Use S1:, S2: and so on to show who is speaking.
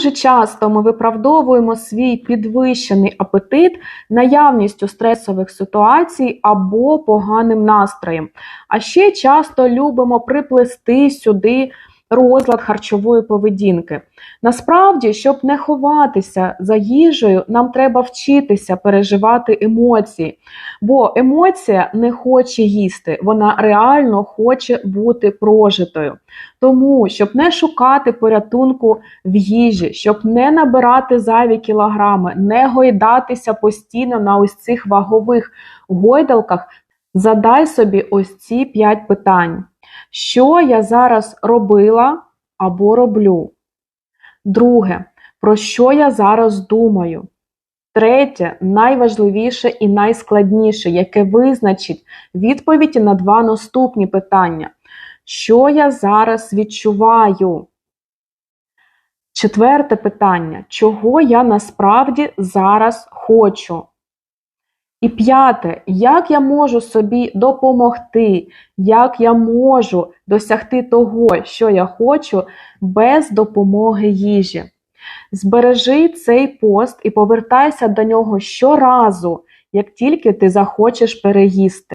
S1: Дуже часто ми виправдовуємо свій підвищений апетит наявністю стресових ситуацій або поганим настроєм. А ще часто любимо приплести сюди розлад харчової поведінки. Насправді, щоб не ховатися за їжею, нам треба вчитися переживати емоції, бо емоція не хоче їсти, вона реально хоче бути прожитою. Тому, щоб не шукати порятунку в їжі, щоб не набирати зайві кілограми, не гойдатися постійно на ось цих вагових гойдалках, задай собі ось ці 5 питань. Що я зараз робила або роблю? Друге, про що я зараз думаю? Третє, найважливіше і найскладніше, яке визначить відповіді на два наступні питання. Що я зараз відчуваю? Четверте питання. Чого я насправді зараз хочу? І п'яте, як я можу собі допомогти, як я можу досягти того, що я хочу, без допомоги їжі. Збережи цей пост і повертайся до нього щоразу, як тільки ти захочеш переїсти.